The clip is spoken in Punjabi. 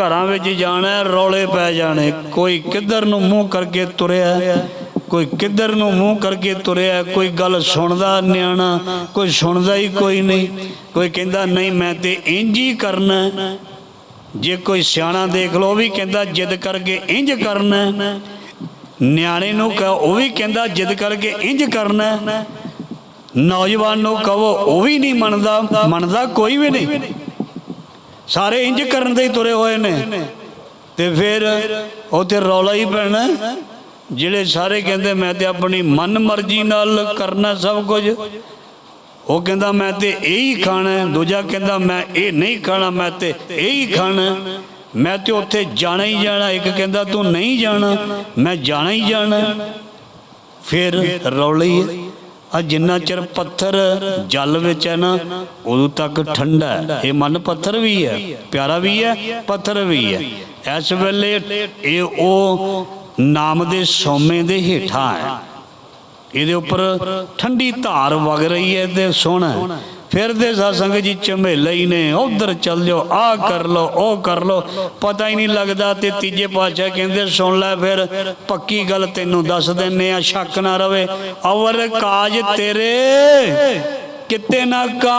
ਘਰਾਂ ਵਿੱਚ ਜਾਣਾ ਰੌਲੇ ਪੈ ਜਾਣੇ। ਕੋਈ ਕਿੱਧਰ ਨੂੰ ਮੂੰਹ ਕਰਕੇ ਤੁਰਿਆ ਕੋਈ ਕਿੱਧਰ ਨੂੰ ਮੂੰਹ ਕਰਕੇ ਤੁਰਿਆ ਕੋਈ ਗੱਲ ਸੁਣਦਾ ਨਿਆਣਾ, ਕੋਈ ਸੁਣਦਾ ਹੀ ਕੋਈ ਨਹੀਂ। ਕੋਈ ਕਹਿੰਦਾ, ਨਹੀਂ, ਮੈਂ ਤੇ ਇੰਜ ਹੀ ਕਰਨਾ ਜੇ ਕੋਈ ਸਿਆਣਾ ਦੇਖ ਲੋ ਵੀ ਕਹਿੰਦਾ, ਜਿੱਦ ਕਰਕੇ ਇੰਜ ਕਰਨਾ ਨਿਆਣੇ ਨੂੰ ਕਹੋ, ਉਹ ਵੀ ਕਹਿੰਦਾ, ਜਿੱਦ ਕਰਕੇ ਇੰਜ ਕਰਨਾ ਨੌਜਵਾਨ ਨੂੰ ਕਹੋ, ਉਹ ਵੀ ਨਹੀਂ ਮੰਨਦਾ ਮੰਨਦਾ ਕੋਈ ਵੀ ਨਹੀਂ। ਸਾਰੇ ਇੰਜ ਕਰਨ ਦੇ ਹੀ ਤੁਰੇ ਹੋਏ ਨੇ। ਤੇ ਫਿਰ ਉੱਥੇ ਰੌਲਾ ਹੀ ਪੈਣਾ। ਜਿਹੜੇ ਸਾਰੇ ਕਹਿੰਦੇ, ਮੈਂ ਤੇ ਆਪਣੀ ਮਨ ਮਰਜ਼ੀ ਨਾਲ ਕਰਨਾ ਸਭ ਕੁਝ। ਉਹ ਕਹਿੰਦਾ, ਮੈਂ ਤੇ ਇਹ ਹੀ। ਖਾਣਾ ਦੂਜਾ ਕਹਿੰਦਾ, ਮੈਂ ਇਹ ਨਹੀਂ ਖਾਣਾ, ਮੈਂ ਤੇ ਇਹ ਹੀ। ਖਾਣਾ ਮੈਂ ਤੇ ਉੱਥੇ ਜਾਣਾ ਹੀ ਜਾਣਾ ਇੱਕ ਕਹਿੰਦਾ, ਤੂੰ ਨਹੀਂ ਜਾਣਾ, ਮੈਂ ਜਾਣਾ ਹੀ ਜਾਣਾ ਫਿਰ ਰੌਲੀ ਹੈ। ਆ ਜਿੰਨਾ ਚਿਰ ਪੱਥਰ ਜਲ ਵਿੱਚ ਹੈ ਨਾ, ਉਦੋਂ ਤੱਕ ਠੰਡਾ ਹੈ। ਇਹ ਮਨ ਪੱਥਰ ਵੀ ਹੈ, ਪਿਆਰਾ ਵੀ ਹੈ, ਪੱਥਰ ਵੀ ਹੈ। ਇਸ ਵੇਲੇ ਇਹ ਉਹ ਨਾਮ ਦੇ ਸੋਮੇ ਦੇ ਹੇਠਾਂ ਹੈ। ਇਹਦੇ ਉੱਪਰ ਠੰਡੀ ਧਾਰ ਵਗ ਰਹੀ ਹੈ ਤੇ ਸੋਹਣਾ ਹੈ। ਸਾਸੰਗ ਜੀ ਝਮੇਲੇ ਹੀ ਨੇ, ਉਧਰ ਚੱਲ ਜਾਓ ਆ ਕਰ ਲਓ, ਉਹ ਕਰ ਲਓ ਪਤਾ ਹੀ ਨਹੀਂ ਲੱਗਦਾ ਤੇ ਤੀਜੇ ਪਾਤਸ਼ਾਹ ਕਹਿੰਦੇ, ਸੁਣ ਲੈ ਫਿਰ, ਪੱਕੀ ਗੱਲ ਤੈਨੂੰ ਦੱਸ ਦਿੰਨੇ ਆ, ਸ਼ੱਕ ਨਾ ਰਵੇ ਅਵਰ ਕਾਜ ਤੇਰੇ, ਕਿਤੇ ਨਾ ਕਾ